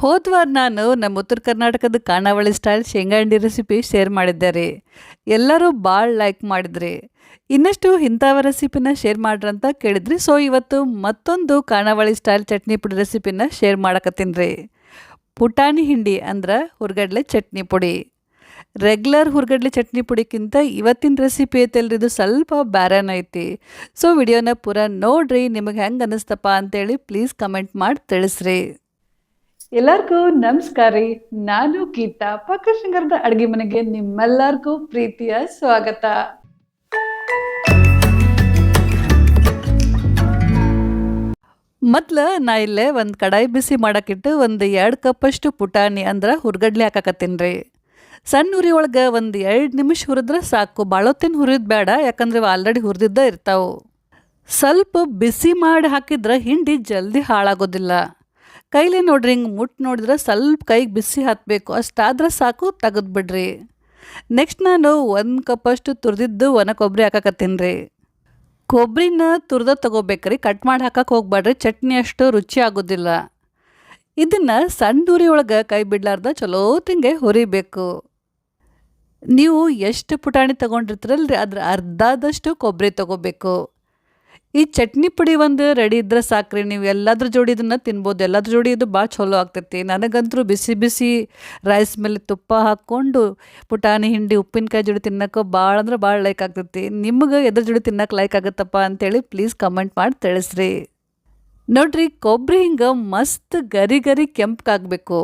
ಹೋದ್ವಾರ ನಾನು ನಮ್ಮ ಉತ್ತರ ಕರ್ನಾಟಕದ ಕಾಣಾವಳಿ ಸ್ಟೈಲ್ ಶೇಂಗಾ ಹಿಂಡಿ ರೆಸಿಪಿ ಶೇರ್ ಮಾಡಿದ್ದೆ ರೀ. ಎಲ್ಲರೂ ಭಾಳ ಲೈಕ್ ಮಾಡಿದ್ರಿ. ಇನ್ನಷ್ಟು ಇಂಥವ ರೆಸಿಪಿನ ಶೇರ್ ಮಾಡ್ರಂತ ಕೇಳಿದ್ರಿ. ಸೊ ಇವತ್ತು ಮತ್ತೊಂದು ಕಾಣಾವಳಿ ಸ್ಟೈಲ್ ಚಟ್ನಿ ಪುಡಿ ರೆಸಿಪಿನ ಶೇರ್ ಮಾಡಕತ್ತೀನಿ ರೀ. ಪುಟಾಣಿ ಹಿಂಡಿ ಅಂದ್ರೆ ಹುರ್ಗಡ್ಲೆ ಚಟ್ನಿ ಪುಡಿ. ರೆಗ್ಯುಲರ್ ಹುರ್ಗಡ್ಲೆ ಚಟ್ನಿ ಪುಡಿಕ್ಕಿಂತ ಇವತ್ತಿನ ರೆಸಿಪಿ ಐತಲ್ರಿ, ಇದು ಸ್ವಲ್ಪ ಬ್ಯಾರನ್ ಐತಿ. ಸೊ ವಿಡಿಯೋನ ಪೂರ ನೋಡ್ರಿ, ನಿಮಗೆ ಹೆಂಗೆ ಅನ್ನಿಸ್ತಪ್ಪ ಅಂತೇಳಿ ಪ್ಲೀಸ್ ಕಮೆಂಟ್ ಮಾಡಿ ತಿಳಿಸ್ರಿ. ಎಲ್ಲರಿಗೂ ನಮಸ್ಕಾರ ರೀ. ನಾನು ಗೀತಾ ಪಕ್ಕ ಅಡುಗೆ ಮನೆಗೆ ನಿಮ್ಮೆಲ್ಲರಿಗೂ ಪ್ರೀತಿಯ ಸ್ವಾಗತ. ಮೊದ್ಲು ನಾ ಇಲ್ಲೇ ಒಂದು ಕಡಾಯಿ ಬಿಸಿ ಮಾಡೋಕ್ಕಿಟ್ಟು ಒಂದು ಎರಡು ಕಪ್ಪಷ್ಟು ಪುಟಾಣಿ ಅಂದ್ರೆ ಹುರ್ಗಡ್ಲೆ ಹಾಕಾಕತ್ತೀನಿ ರೀ. ಸಣ್ಣ ಉರಿ ಒಳಗೆ ಒಂದು ಎರಡು ನಿಮಿಷ ಹುರಿದ್ರೆ ಸಾಕು. ಬಾಳೊತ್ತಿನ ಹುರಿದ್ ಬೇಡ ಯಾಕಂದ್ರೆ ಆಲ್ರೆಡಿ ಹುರಿದಿದ್ದ ಇರ್ತಾವೆ. ಸ್ವಲ್ಪ ಬಿಸಿ ಮಾಡಿ ಹಾಕಿದ್ರೆ ಹಿಂಡಿ ಜಲ್ದಿ ಹಾಳಾಗೋದಿಲ್ಲ. ಕೈಲಿ ನೋಡ್ರಿ, ಹಿಂಗೆ ಮುಟ್ಟು ನೋಡಿದ್ರೆ ಸ್ವಲ್ಪ ಕೈಗೆ ಬಿಸಿ ಹತ್ತಬೇಕು ಅಷ್ಟಾದ್ರೆ ಸಾಕು, ತೆಗೆದು ಬಿಡ್ರಿ. ನೆಕ್ಸ್ಟ್ ನಾನು ಒಂದು ಕಪ್ಪಷ್ಟು ತುರಿದಿದ್ದು ಒಣ ಕೊಬ್ಬರಿ ಹಾಕಕತ್ತೀನಿ ರೀ. ಕೊಬ್ಬರಿನ ತುರ್ದ ತೊಗೋಬೇಕ್ರಿ ಕಟ್ ಮಾಡಿ ಹಾಕಕ್ಕೆ ಹೋಗ್ಬೇಡ್ರಿ ಚಟ್ನಿ ಅಷ್ಟು ರುಚಿ ಆಗೋದಿಲ್ಲ. ಇದನ್ನು ಸಣ್ಣ ಉರಿ ಒಳಗೆ ಕೈ ಬಿಡ್ಲಾರ್ದ ಚಲೋ ತಿಂಗೆ ಹುರಿಬೇಕು. ನೀವು ಎಷ್ಟು ಪುಟಾಣಿ ತೊಗೊಂಡಿರ್ತೀರಲ್ರಿ, ಅದ್ರ ಅರ್ಧದಷ್ಟು ಕೊಬ್ಬರಿ ತಗೋಬೇಕು. ಈ ಚಟ್ನಿ ಪುಡಿ ಒಂದು ರೆಡಿ ಇದ್ರೆ ಸಾಕ್ರಿ, ನೀವು ಎಲ್ಲದ್ರ ಜೋಡಿ ಇದನ್ನು ತಿನ್ಬೋದು. ಎಲ್ಲದ್ರ ಜೋಡಿ ಇದು ಭಾಳ ಚಲೋ ಆಗ್ತೈತಿ. ನನಗಂತೂ ಬಿಸಿ ಬಿಸಿ ರೈಸ್ ಮೇಲೆ ತುಪ್ಪ ಹಾಕ್ಕೊಂಡು ಪುಟಾಣಿ, ಹಿಂಡಿ, ಉಪ್ಪಿನಕಾಯಿ ಜೋಡಿ ತಿನ್ನೋಕೆ ಭಾಳ ಅಂದ್ರೆ ಭಾಳ ಲೈಕ್ ಆಗ್ತೈತಿ. ನಿಮ್ಗೆ ಎದ್ರ ಜೋಡಿ ತಿನ್ನಕ್ಕೆ ಲೈಕ್ ಆಗುತ್ತಪ್ಪ ಅಂತೇಳಿ ಪ್ಲೀಸ್ ಕಮೆಂಟ್ ಮಾಡಿ ತಿಳಿಸ್ರಿ. ನೋಡ್ರಿ ಕೊಬ್ಬರಿ ಹಿಂಗೆ ಮಸ್ತ್ ಗರಿ ಗರಿ ಕೆಂಪಗಾಗಬೇಕು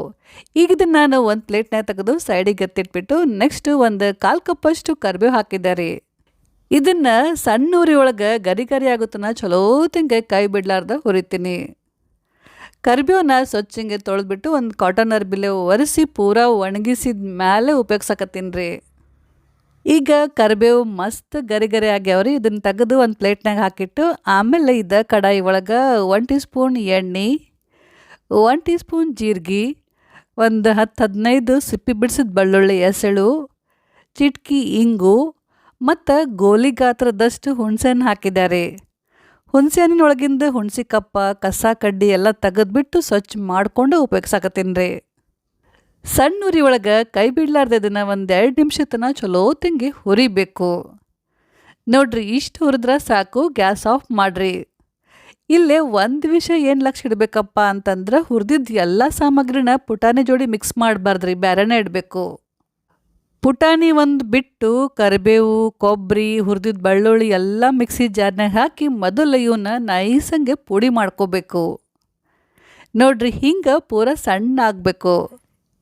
ಈಗ ಇದನ್ನು ನಾನು ಒಂದು ಪ್ಲೇಟ್ನಾಗ ತೆಗೆದು ಸೈಡಿಗೆ ಎತ್ತಿಟ್ಬಿಟ್ಟು ನೆಕ್ಸ್ಟ್ ಒಂದು ಕಾಲು ಕಪ್ಪಷ್ಟು ಕರಿಬೇವು ಹಾಕಿದ್ದಾರೆ ಇದನ್ನ ಸಣ್ಣ ಉರಿ ಒಳಗೆ ಗರಿ ಗರಿ ಆಗುತ್ತನ ಚಲೋ ತಿಂಗೆ ಕೈ ಬಿಡ್ಲಾರ್ದ ಹುರಿತೀನಿ. ಕರಿಬೇವನ್ನ ಸ್ವಚ್ಛಂಗೆ ತೊಳೆದ್ಬಿಟ್ಟು ಒಂದು ಕಾಟನ್ ಅರ್ಬಿಲೆ ಒರೆಸಿ ಪೂರ ಒಣಗಿಸಿದ ಮೇಲೆ ಉಪಯೋಗ್ಸಕತ್ತೀನಿ ಈಗ ಕರಿಬೇವು ಮಸ್ತ್ ಗರಿ ಗರಿ ಆಗ್ಯಾವ್ರಿ ಇದನ್ನು ತೆಗೆದು ಒಂದು ಪ್ಲೇಟ್ನಾಗ ಹಾಕಿಟ್ಟು ಆಮೇಲೆ ಇದ ಕಡಾಯಿ ಒಳಗೆ ಒನ್ ಟೀ ಸ್ಪೂನ್ ಎಣ್ಣೆ ಒನ್ ಟೀ ಸ್ಪೂನ್ ಜೀರಿಗೆ, ಒಂದು ಹತ್ತು ಹದಿನೈದು ಸಿಪ್ಪಿ ಬಿಡಿಸಿದ ಬೆಳ್ಳುಳ್ಳಿ ಎಸಳು, ಚಿಟ್ಕಿ ಇಂಗು ಮತ್ತು ಗೋಲಿ ಗಾತ್ರದಷ್ಟು ಹುಣಸೆಹಣ್ಣು ಹಾಕಿದ್ದಾರೆ. ಹುಣಸೆ ಹಣ್ಣಿನೊಳಗಿಂದ ಹುಣಸಿ ಕಪ್ಪ, ಕಸ, ಕಡ್ಡಿ ಎಲ್ಲ ತೆಗೆದ್ಬಿಟ್ಟು ಸ್ವಚ್ಛ ಮಾಡಿಕೊಂಡು ಉಪಯೋಗಿಸಾಕತ್ತೀನಿ ರೀ ಸಣ್ಣ ಉರಿ ಒಳಗೆ ಕೈ ಬಿಡ್ಲಾರ್ದೆ ದಿನ ಒಂದೆರಡು ನಿಮಿಷ ತನಕ ಚಲೋ ತಿಂಗಿ ಹುರಿಬೇಕು. ನೋಡ್ರಿ, ಇಷ್ಟು ಹುರಿದ್ರೆ ಸಾಕು, ಗ್ಯಾಸ್ ಆಫ್ ಮಾಡಿರಿ. ಇಲ್ಲೇ ಒಂದು ವಿಷಯ ಏನು ಲಕ್ಷ ಇಡಬೇಕಪ್ಪ ಅಂತಂದ್ರೆ ಹುರಿದಿದ್ದ ಎಲ್ಲ ಸಾಮಗ್ರಿನ ಪುಟಾಣಿ ಜೋಡಿ ಮಿಕ್ಸ್ ಮಾಡಬಾರ್ದ್ರಿ ಬೇರೆನೇ ಇಡಬೇಕು. ಪುಟಾಣಿ ಒಂದು ಬಿಟ್ಟು ಕರಿಬೇವು ಕೊಬ್ಬರಿ ಹುರಿದಿದ್ದ ಬೆಳ್ಳುಳ್ಳಿ ಎಲ್ಲ ಮಿಕ್ಸಿ ಜಾರ್ನಾಗ ಹಾಕಿ ಮೊದಲು ಇವನ್ನ ನೈಸಂಗೆ ಪುಡಿ ಮಾಡ್ಕೋಬೇಕು. ನೋಡ್ರಿ ಹಿಂಗೆ ಪೂರ ಸಣ್ಣ ಆಗಬೇಕು.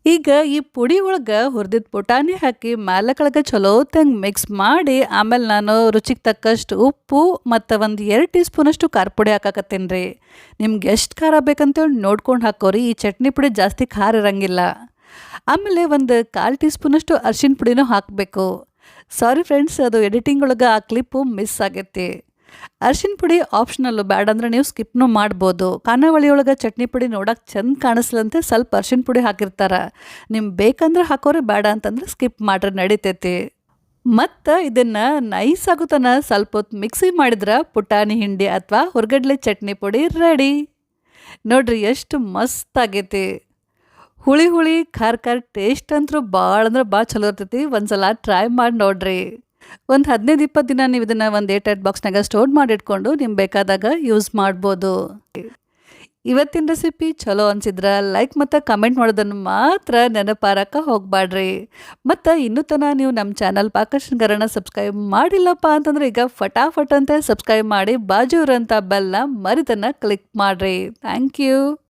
ಈಗ ಈ ಪುಡಿ ಒಳಗೆ ಹುರಿದಿದ್ದ ಪುಟಾಣಿ ಹಾಕಿ ಮ್ಯಾಲೆ ಕೆಳಗೆ ಚಲೋ ತಂಗೆ ಮಿಕ್ಸ್ ಮಾಡಿ ಆಮೇಲೆ ನಾನು ರುಚಿಗೆ ತಕ್ಕಷ್ಟು ಉಪ್ಪು ಮತ್ತು ಒಂದು ಎರಡು ಟೀ ಸ್ಪೂನಷ್ಟು ಖಾರ ಪುಡಿ ಹಾಕಾಕತ್ತೀನಿ ರೀ. ನಿಮ್ಗೆ ಎಷ್ಟು ಖಾರ ಬೇಕಂತೇಳಿ ನೋಡ್ಕೊಂಡು ಹಾಕೋರಿ, ಈ ಚಟ್ನಿ ಪುಡಿ ಜಾಸ್ತಿ ಖಾರ ಇರಂಗಿಲ್ಲ. ಆಮೇಲೆ ಒಂದು ಕಾಲು ಟೀ ಸ್ಪೂನಷ್ಟು ಅರ್ಶಿನ ಪುಡಿನೂ ಹಾಕಬೇಕು. ಸಾರಿ ಫ್ರೆಂಡ್ಸ್ ಅದು ಎಡಿಟಿಂಗ್ ಒಳಗೆ ಆ ಕ್ಲಿಪ್ಪು ಮಿಸ್ ಆಗೈತಿ. ಅರ್ಶಿನ ಪುಡಿ ಆಪ್ಷನಲ್ಲು ಬ್ಯಾಡ ಅಂದರೆ ನೀವು ಸ್ಕಿಪ್ನೂ ಮಾಡ್ಬೋದು. ಖಾನಾವಳಿ ಒಳಗೆ ಚಟ್ನಿ ಪುಡಿ ನೋಡೋಕೆ ಚೆಂದ ಕಾಣಿಸ್ಲಂತೆ, ಸ್ವಲ್ಪ ಅರ್ಶಿನ ಪುಡಿ ಹಾಕಿರ್ತಾರೆ. ನಿಮ್ಗೆ ಬೇಕಂದ್ರೆ ಹಾಕೋರೆ ಬೇಡ ಅಂತಂದ್ರೆ ಸ್ಕಿಪ್ ಮಾಡ್ರೆ ನಡಿತೈತಿ. ಮತ್ತು ಇದನ್ನು ನೈಸ್ ಆಗುತ್ತನ ಸ್ವಲ್ಪ ಹೊತ್ತು ಮಿಕ್ಸಿ ಮಾಡಿದ್ರೆ ಪುಟಾಣಿ ಹಿಂಡಿ ಅಥವಾ ಹೊರಗಡ್ಲೆ ಚಟ್ನಿ ಪುಡಿ ರೆಡಿ ನೋಡ್ರಿ, ಎಷ್ಟು ಮಸ್ತ್ ಆಗೈತಿ. ಹುಳಿ ಹುಳಿ, ಖಾರ ಖಾರ ಟೇಸ್ಟ್ ಅಂತೂ ಭಾಳ ಅಂದ್ರೆ ಭಾಳ ಚಲೋ ಇರ್ತೈತಿ. ಒಂದ್ಸಲ ಟ್ರೈ ಮಾಡಿ ನೋಡ್ರಿ. ಒಂದು ಹದಿನೈದು ಇಪ್ಪತ್ತು ದಿನ ನೀವು ಇದನ್ನು ಒಂದು ಏಟ್ ಏಟ್ ಬಾಕ್ಸ್ನಾಗ ಸ್ಟೋರ್ ಮಾಡಿ ಇಟ್ಕೊಂಡು ನಿಮ್ಗೆ ಬೇಕಾದಾಗ ಯೂಸ್ ಮಾಡ್ಬೋದು. ಇವತ್ತಿನ ರೆಸಿಪಿ ಚಲೋ ಅನ್ಸಿದ್ರೆ ಲೈಕ್ ಮತ್ತು ಕಮೆಂಟ್ ಮಾಡೋದನ್ನು ಮಾತ್ರ ನೆನಪಾರಕ್ಕೆ ಹೋಗಬೇಡ್ರಿ ಮತ್ತು ಇನ್ನೂ ತನಕ ನೀವು ನಮ್ಮ ಚಾನಲ್ ಪಾಕಶೃಂಗಾರನ ಸಬ್ಸ್ಕ್ರೈಬ್ ಮಾಡಿಲ್ಲಪ್ಪ ಅಂತಂದ್ರೆ ಈಗ ಫಟಾಫಟ್ ಅಂತ ಸಬ್ಸ್ಕ್ರೈಬ್ ಮಾಡಿ ಬಾಜು ಇರೋಂಥ ಬೆಲ್ನ ಮರಿದನ್ನು ಕ್ಲಿಕ್ ಮಾಡಿರಿ. Thank you